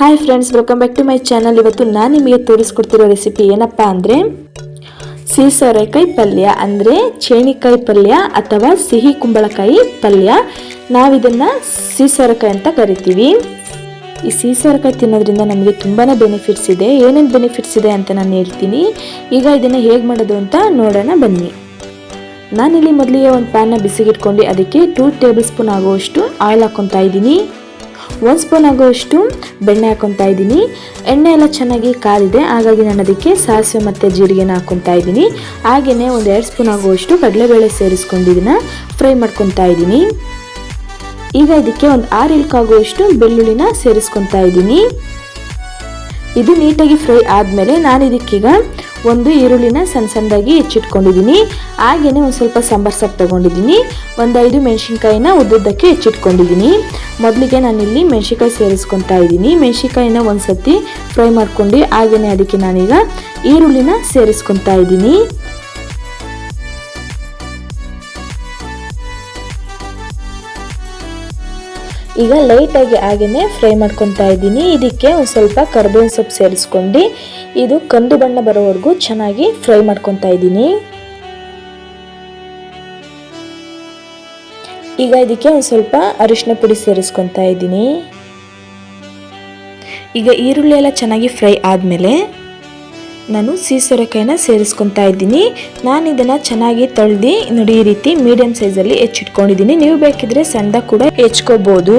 Hi friends welcome back to my channel ಇವತ್ತು ನಾನು ನಿಮಗೆ ತೋರಿಸ್ಕೊಡ್ತಿರೋ ರೆಸಿಪಿ ಏನಪ್ಪ ಅಂದರೆ ಸಿಹಿ ಸೋರೆಕಾಯಿ ಪಲ್ಯ ಅಂದರೆ ಚೇಣಿಕಾಯಿ ಪಲ್ಯ ಅಥವಾ ಸಿಹಿ ಕುಂಬಳಕಾಯಿ ಪಲ್ಯ. ನಾವಿದನ್ನು ಸಿಹಿ ಸೋರೆಕಾಯಿ ಅಂತ ಕರಿತೀವಿ. ಈ ಸಿಹಿ ಸೋರೆಕಾಯಿ ತಿನ್ನೋದ್ರಿಂದ ನಮಗೆ ತುಂಬಾ ಬೆನಿಫಿಟ್ಸ್ ಇದೆ. ಏನೇನು ಬೆನಿಫಿಟ್ಸ್ ಇದೆ ಅಂತ ನಾನು ಹೇಳ್ತೀನಿ. ಈಗ ಇದನ್ನು ಹೇಗೆ ಮಾಡೋದು ಅಂತ ನೋಡೋಣ, ಬನ್ನಿ. ನಾನಿಲ್ಲಿ ಮೊದಲಿಗೆ ಒಂದು ಪ್ಯಾನ್ನ ಬಿಸಿಗಿಟ್ಕೊಂಡು ಅದಕ್ಕೆ ಟೂ ಟೇಬಲ್ ಸ್ಪೂನ್ ಆಗುವಷ್ಟು ಆಯಿಲ್ ಹಾಕ್ಕೊತಾ ಇದ್ದೀನಿ. ಒಂದು ಸ್ಪೂನ್ ಆಗೋಷ್ಟು ಬೆಣ್ಣೆ ಹಾಕೊತಾ ಇದ್ದೀನಿ. ಎಣ್ಣೆ ಎಲ್ಲ ಚೆನ್ನಾಗಿ ಕಾದಿದೆ, ಹಾಗಾಗಿ ನಾನು ಅದಕ್ಕೆ ಸಾಸಿವೆ ಮತ್ತು ಜೀರಿಗೆನ ಹಾಕ್ಕೊತಾ ಇದ್ದೀನಿ. ಹಾಗೆಯೇ ಒಂದು ಎರಡು ಸ್ಪೂನ್ ಆಗುವಷ್ಟು ಕಡಲೆಬೇಳೆ ಸೇರಿಸ್ಕೊಂಡು ಇದನ್ನು ಫ್ರೈ ಮಾಡ್ಕೊತಾ ಇದ್ದೀನಿ. ಈಗ ಇದಕ್ಕೆ ಒಂದು ಆರು ಇಲ್ಕಾಗುವಷ್ಟು ಬೆಳ್ಳುಳ್ಳಿನ ಸೇರಿಸ್ಕೊತಾ ಇದ್ದೀನಿ. ಇದು ನೀಟಾಗಿ ಫ್ರೈ ಆದಮೇಲೆ ನಾನು ಇದಕ್ಕೀಗ ಒಂದು ಈರುಳ್ಳಿನ ಸಣ್ಣ ಸಣ್ಣದಾಗಿ ಹೆಚ್ಚಿಟ್ಕೊಂಡಿದ್ದೀನಿ. ಹಾಗೆಯೇ ಒಂದು ಸ್ವಲ್ಪ ಸಾಂಬಾರ್ ಸೊಪ್ಪು ತೊಗೊಂಡಿದ್ದೀನಿ. ಒಂದು ಐದು ಮೆಣಸಿನ್ಕಾಯಿನ ಉದ್ದುದ್ದಕ್ಕೆ ಹೆಚ್ಚಿಟ್ಕೊಂಡಿದ್ದೀನಿ. ಮೊದಲಿಗೆ ನಾನಿಲ್ಲಿ ಮೆಣಸಿನ್ಕಾಯಿ ಸೇರಿಸ್ಕೊತಾ ಇದ್ದೀನಿ. ಮೆಣಸಿನ್ಕಾಯಿನ ಒಂದು ಸತಿ ಫ್ರೈ ಮಾಡ್ಕೊಂಡು ಹಾಗೆಯೇ ಅದಕ್ಕೆ ನಾನೀಗ ಈರುಳ್ಳಿನ ಸೇರಿಸ್ಕೊತಾ ಇದ್ದೀನಿ. ಈಗ ಲೈಟಾಗಿ ಹಾಗೆಯೇ ಫ್ರೈ ಮಾಡ್ಕೊತಾ ಇದ್ದೀನಿ. ಇದಕ್ಕೆ ಒಂದು ಸ್ವಲ್ಪ ಕರ್ಬೇವಿನ ಸೊಪ್ಪು ಸೇರಿಸ್ಕೊಂಡು, ಇದು ಕಂದು ಬಣ್ಣ ಬರೋವರೆಗೂ ಚೆನ್ನಾಗಿ ಫ್ರೈ ಮಾಡ್ಕೊತಾ ಇದ್ದೀನಿ. ಈಗ ಇದಕ್ಕೆ ಒಂದು ಸ್ವಲ್ಪ ಅರಿಶಿನ ಪುಡಿ ಸೇರಿಸ್ಕೊತಾ ಇದ್ದೀನಿ. ಈಗ ಈರುಳ್ಳಿ ಎಲ್ಲ ಚೆನ್ನಾಗಿ ಫ್ರೈ ಆದಮೇಲೆ ನಾನು ಸೀ ಸೋರೆಕಾಯಿನ ಸೇರಿಸ್ಕೊತಾ ಇದ್ದೀನಿ. ನಾನು ಇದನ್ನು ಚೆನ್ನಾಗಿ ತೊಳೆದು, ನೋಡಿ ಈ ರೀತಿ ಮೀಡಿಯಮ್ ಸೈಜಲ್ಲಿ ಹೆಚ್ಚಿಟ್ಕೊಂಡಿದ್ದೀನಿ. ನೀವು ಬೇಕಿದ್ರೆ ಸಂದ ಕೂಡ ಹೆಚ್ಕೋಬೋದು.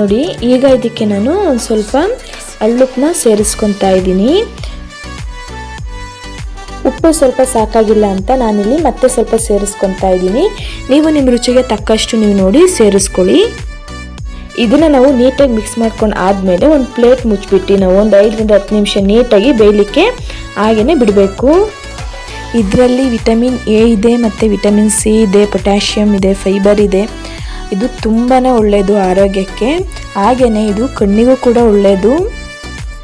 ನೋಡಿ, ಈಗ ಇದಕ್ಕೆ ನಾನು ಸ್ವಲ್ಪ ಅಳ್ಳುಪ್ಪನ್ನ ಸೇರಿಸ್ಕೊತಾ ಇದ್ದೀನಿ. ಉಪ್ಪು ಸ್ವಲ್ಪ ಸಾಕಾಗಿಲ್ಲ ಅಂತ ನಾನಿಲ್ಲಿ ಮತ್ತೆ ಸ್ವಲ್ಪ ಸೇರಿಸ್ಕೊತಾ ಇದ್ದೀನಿ. ನೀವು ನಿಮ್ಮ ರುಚಿಗೆ ತಕ್ಕಷ್ಟು ನೀವು ನೋಡಿ ಸೇರಿಸ್ಕೊಳ್ಳಿ. ಇದನ್ನು ನಾವು ನೀಟಾಗಿ ಮಿಕ್ಸ್ ಮಾಡ್ಕೊಂಡು ಆದಮೇಲೆ ಒಂದು ಪ್ಲೇಟ್ ಮುಚ್ಚಿಬಿಟ್ಟು ನಾವು ಒಂದು ಐದರಿಂದ ಹತ್ತು ನಿಮಿಷ ನೀಟಾಗಿ ಬೇಯಲಿಕ್ಕೆ ಹಾಗೆಯೇ ಬಿಡಬೇಕು. ಇದರಲ್ಲಿ ವಿಟಮಿನ್ ಎ ಇದೆ, ಮತ್ತು ವಿಟಮಿನ್ ಸಿ ಇದೆ ಪೊಟ್ಯಾಷಿಯಮ್ ಇದೆ ಫೈಬರ್ ಇದೆ. ಇದು ತುಂಬಾ ಒಳ್ಳೆಯದು ಆರೋಗ್ಯಕ್ಕೆ. ಹಾಗೆಯೇ ಇದು ಕಣ್ಣಿಗೂ ಕೂಡ ಒಳ್ಳೆಯದು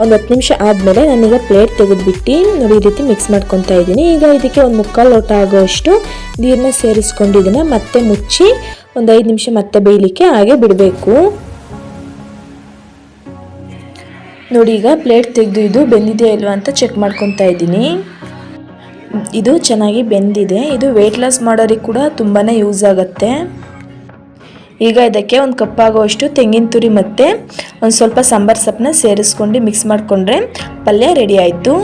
ಒಂದು ಹತ್ತು ನಿಮಿಷ ಆದಮೇಲೆ ನಾನೀಗ ಪ್ಲೇಟ್ ತೆಗೆದುಬಿಟ್ಟು ನೋಡಿ ಈ ರೀತಿ ಮಿಕ್ಸ್ ಮಾಡ್ಕೊತಾ ಇದ್ದೀನಿ. ಈಗ ಇದಕ್ಕೆ ಒಂದು ಮುಕ್ಕಾಲು ಲೋಟ ಆಗೋಷ್ಟು ನೀರನ್ನ ಸೇರಿಸ್ಕೊಂಡು ಇದನ್ನು ಮತ್ತೆ ಮುಚ್ಚಿ ಒಂದು ಐದು ನಿಮಿಷ ಮತ್ತೆ ಬೇಯಲಿಕ್ಕೆ ಹಾಗೆ ಬಿಡಬೇಕು. ನೋಡಿ ಈಗ ಪ್ಲೇಟ್ ತೆಗೆದು ಇದು ಬೆಂದಿದೆಯಾ ಇಲ್ವಾ ಅಂತ ಚೆಕ್ ಮಾಡ್ಕೊತಾ ಇದ್ದೀನಿ. ಇದು ಚೆನ್ನಾಗಿ ಬೆಂದಿದೆ. ಇದು ವೆಯ್ಟ್ ಲಾಸ್ ಮಾಡೋರಿಗೆ ಕೂಡ ತುಂಬಾ ಯೂಸ್ ಆಗುತ್ತೆ. ಈಗ ಇದಕ್ಕೆ ಒಂದು ಕಪ್ಪಾಗುವಷ್ಟು ತೆಂಗಿನ ತುರಿ ಮತ್ತು ಒಂದು ಸ್ವಲ್ಪ ಸಾಂಬಾರು ಸೊಪ್ಪನ್ನ ಸೇರಿಸ್ಕೊಂಡು ಮಿಕ್ಸ್ ಮಾಡಿಕೊಂಡ್ರೆ ಪಲ್ಯ ರೆಡಿ ಆಯಿತು.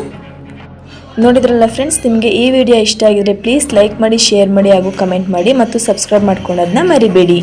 ನೋಡಿದ್ರಲ್ಲ ಫ್ರೆಂಡ್ಸ್ ನಿಮಗೆ ಈ ವಿಡಿಯೋ ಇಷ್ಟ ಆಗಿದ್ರೆ ಪ್ಲೀಸ್ ಲೈಕ್ ಮಾಡಿ ಶೇರ್ ಮಾಡಿ ಹಾಗೂ ಕಮೆಂಟ್ ಮಾಡಿ ಮತ್ತು ಸಬ್ಸ್ಕ್ರೈಬ್ ಮಾಡ್ಕೊಳ್ಳೋದನ್ನ ಮರಿಬೇಡಿ.